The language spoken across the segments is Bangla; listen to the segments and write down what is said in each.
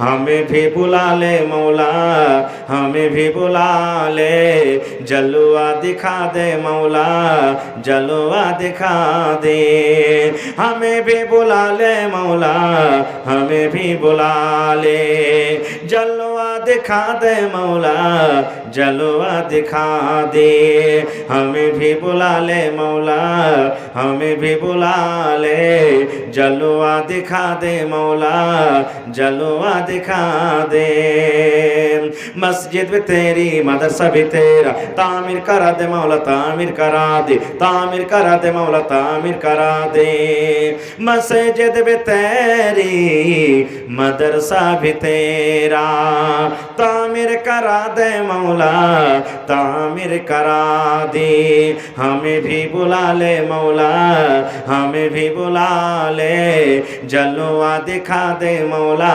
हमें भी बुला ले मौला, हमें भी बुला ले। जलवा दिखा दे मौला जलवा दिखा दे। हमें भी बुला ले मौला, हमें भी बुला ले। जलवा दिखा दे मौला, जलवा दिखा दे। हमें भी बुला ले मौला, हमें भी बुला ले। जलवा दिखा दे मौला, जलवा दिखा दे। मस्जिद भी तेरी मदरसा भी तेरा। तामीर करा दे मौला, तामीर करा दे। तामीर करा दे मौला, तामीर करा दे। मस्जिद भी तेरी मदरसा भी तेरा। तामीर करा दे मौला तामीर करा दे हमें भी बुला ले मौला हमें भी बुला ले जलवा दिखा दे मौला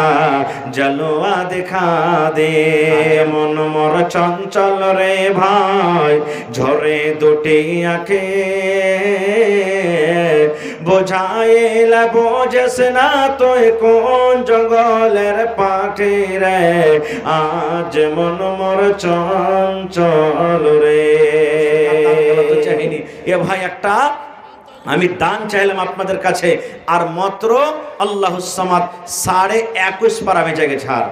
जलवा दिखা দে মন মর চঞ্চল রে ভাই ঝরে দুটি আঁখে বোঝাইলা বোঝেস না তুই কোন জঙ্গলের পাখি রে আজ মন মর চঞ্চল রে চাহিনি এ ভাই একটা আমি দান চাইলাম আপনাদের কাছে। আর মাত্র আল্লাহ সামাদ সাড়ে একুশ পারা বেঁচে গেছে, আর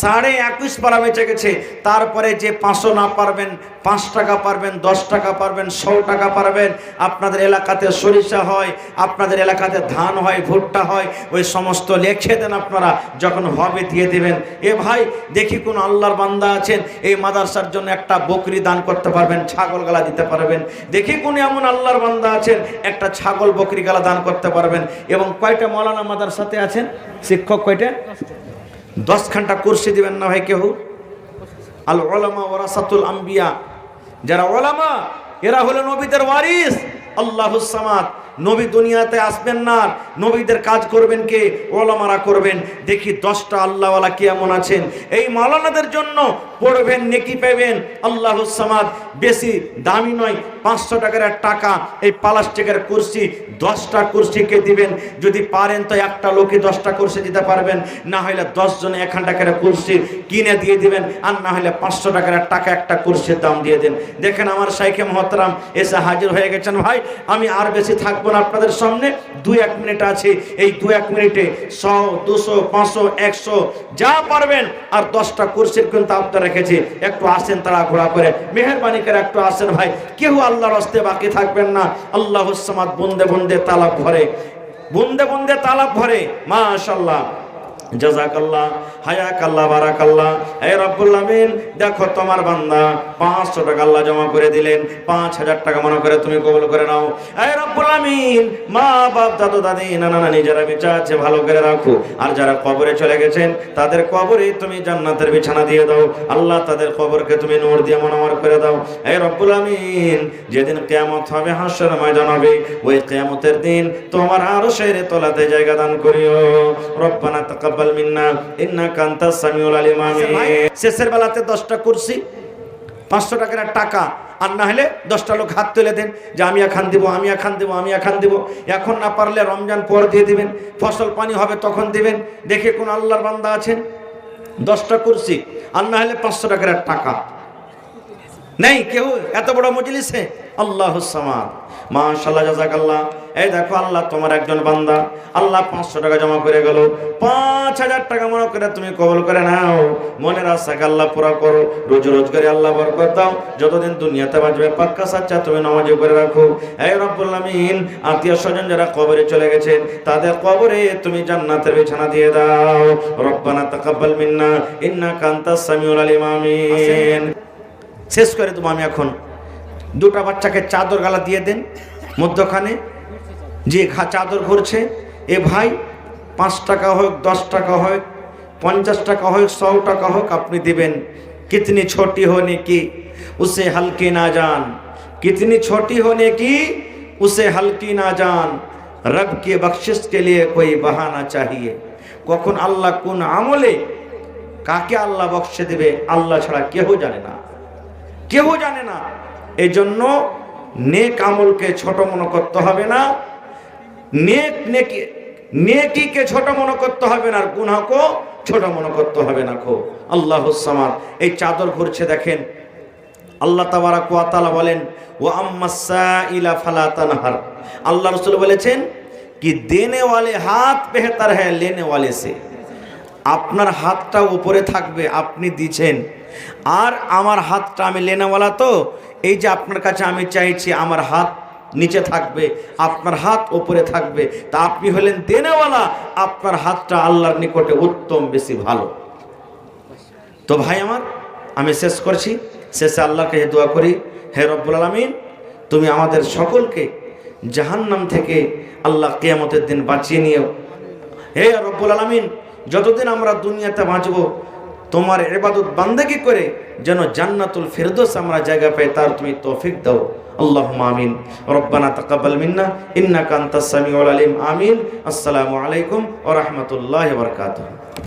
সাড়ে একুশ পারা বেঁচে গেছে। তারপরে যে পাঁচশো না পারবেন, পাঁচ টাকা পারবেন, দশ টাকা পারবেন শো টাকা পারবেন, আপনাদের এলাকাতে সরিষা হয়, আপনাদের এলাকাতে ধান হয়, ভুট্টা হয়, ওই সমস্ত লেখে দেন আপনারা, যখন হবে দিয়ে দেবেন। এ ভাই, দেখি কোন আল্লাহর বান্দা আছেন, এই মাদ্রাসার জন্য একটা বকরি দান করতে পারবেন, ছাগল গালা দিতে পারবেন। দেখি কোন এমন আল্লাহর বান্দা আছেন, একটা ছাগল বকরি গালা দান করতে পারবেন। এবং কয়টা মৌলানা মাদ্রাসাতে আছেন? শিক্ষক কয়টা? দশ ঘণ্টা কুর্সি দিবেন না ভাই কেউ আল ওলামা ওরাসাতুল আম্বিয়া। যারা ওলামা এরা হলেন নবীদের ওয়ারিস। আল্লাহ সামাদ। নবী দুনিয়াতে আসবেন না, নবীদের কাজ করবেন কে? ওলামারা করবেন। দেখি দশটা আল্লাহওয়ালা কি এমন আছেন। এই মাওলানাদের জন্য পড়বেন, নেকি পাবেন আল্লাহ সামাদ, বেশি দামি নয়, পাঁচশো টাকার টাকা এই প্লাস্টিকের কুর্সি, দশটা কুর্সিকে দিবেন। যদি পারেন তো একটা লোকে দশটা কুর্সি দিতে পারবেন। না হলে দশ জনে এখান টাকার কুর্সি কিনে দিয়ে দিবেন, আর না হলে পাঁচশো টাকার টাকা একটা কুর্সির দাম দিয়ে দেন। দেখেন আমার শাইখে মহতরাম এসে হাজির হয়ে গেছেন। ভাই, আমি আর বেশি থাকব না আপনাদের সামনে। দু এক মিনিট আছে, এই দু এক মিনিটে শো, দুশো, পাঁচশো, একশো, যা পারবেন। আর দশটা কোর্সের কিন্তু আপনার রেখেছে। একটু আসেন তারা ঘোরা করে। মেহরবানি করে একটু আসেন ভাই। কেউ আল্লাহর হস্তে বাকি থাকবেন না। আল্লাহ বন্দে বন্দে তালাব ভরে। বন্দে বন্দে তালাব ভরে। মাশাল্লাহ জাজাকাল্লাহ হায়াকাল্লাহ, বারাকাল্লাহ। এই রব্বুল আমিন, দেখো তোমার বান্দা পাঁচশো টাকা আল্লাহ জমা করে দিলেন, পাঁচ হাজার টাকা মনে করে তুমি কবল করে নাও। এই রব্বুল আমিন, মা, বাপ, দাদু, দাদি, নানা, নানি, যারা বেঁচে আছে, ভালো করে রাখো। আর যারা কবরে চলে গেছেন, তাদের কবরে তুমি জান্নাতের বিছানা দিয়ে দাও। আল্লাহ তাদের কবরকে তুমি নূর দিয়ে মনোমর করে দাও। এই রব্বুল আমিন, যেদিন কেয়ামত হবে হাসর ময়দান হবে, ওই কেয়ামতের দিন তোমার আরও শেরে তোলাতে জায়গা দান করিও। রব্বানা তাকাব্বাল মিন্না ইন্নাকা আনতাস সামিউল আলিম শেষের বেলাতে 10টা কুরসি পাঁচশো টাকার টাকা আর না হলে দশটা লোক হাত তুলে দেন যে আমি এখান দিব আমি এখান দিব আমি এখান দিব। এখন না পারলে রমজান পর দিয়ে দিবেন ফসল পানি হবে তখন দিবেন। দেখে কোন আল্লাহর বান্দা আছেন? দশটা কুরসি আর না হলে পাঁচশো টাকার টাকা। নেই কেউ? এত বড় মজলিসে? আল্লাহ সামাদ। মাশাল্লাহ জাজাকাল্লাহ এই দেখো, আল্লাহ তোমার একজন বান্দা। আল্লাহ পাঁচশো টাকা জমা করে গেল। পাঁচ হাজার টাকা মনে করে তুমি কবল করে নাও। মনের আশাকে আল্লাহ পুরা করো। রোজ রোজ করে আল্লাহ বরকত দাও। যতদিন দুনিয়াতে বাঁচবে, পাক্কা সাচ্চা তুমি নামাজ করে রাখো। এই রব্বুল আমিন আত্মীয় স্বজন যারা কবরে চলে গেছেন তাদের কবরে তুমি জান্নাতের বিছানা দিয়ে দাও। রব্বানা তাকাব্বাল মিন্না, ইন্নাকা আনতাস সামিউল আলিম, আমিন। শেষ করে দেবো আমি এখন। দুটা বাচ্চাকে চাদর গালা দিয়ে দেন মধ্যখানে যে ঘা চাদর ঘুরছে এ ভাই পাঁচ টাকা হোক দশ টাকা হোক পঞ্চাশ টাকা হোক সौ টাকা হোক আপনি দিবেন कितनी छोटी होने की उसे हल्की ना जान कितनी छोटी होने की उसे हल्की ना जान रब के बख्शिश के लिए कोई बहाना चाहिए কখন আল্লাহ কোন আমলে কাকে আল্লাহ বক্সে দেবে আল্লাহ ছাড়া কেউ জানে না কেউ জানে না এই জন্য নেক আমলকে ছোট মনে করতে হবে না। নেক নেকি, নেকিকে ছোট মনে করতে হবে না আর গুনাহকে ছোট মনে করতে হবে না খো। আল্লাহ সামাদ, এই চাদর ঘুরছে দেখেন। আল্লাহ তাবারাক ওয়া তাআলা বলেন ও আম্মাসা ইলা ফালা তানহার। আল্লাহ রসুল বলেছেন, কি দেনে ওয়ালে হাত বেহতার হ্যাঁ লেনে ওয়ালে সে। আপনার হাতটা উপরে থাকবে, আপনি দিছেন আর আমার হাতটা আমি লেনাওয়ালা তো, এই যে আপনার কাছে আমি চাইছি আমার হাত নিচে থাকবে, আপনার হাত উপরে থাকবে, তা আপনি হলেন দেনেওয়ালা, আপনার হাতটা আল্লাহর নিকটে উত্তম বেশি ভালো। তো ভাই আমার, আমি শেষ করছি, শেষে আল্লাহকে দোয়া করি, হে রব্বুল আলমিন, তুমি আমাদের সকলকে জাহান্নাম থেকে আল্লাহ কেয়ামতের দিন বাঁচিয়ে নিও। হে রব্বুল আলমিন যতদিন আমরা দুনিয়াতে বাঁচব, তোমার এবাদত বান্দেগি করে যেন জান্নাতুল ফেরদোস আমরা জায়গা পাই, তার তুমি তৌফিক দাও। আল্লাহ আমিন। রব্বানা তাকাব্বাল মিন্না, ইন্নাকা আনতাস সামিউল আলিম। আমিন। আসসালামু আলাইকুম ওয়া রাহমাতুল্লাহি ওয়া বারাকাতুহু।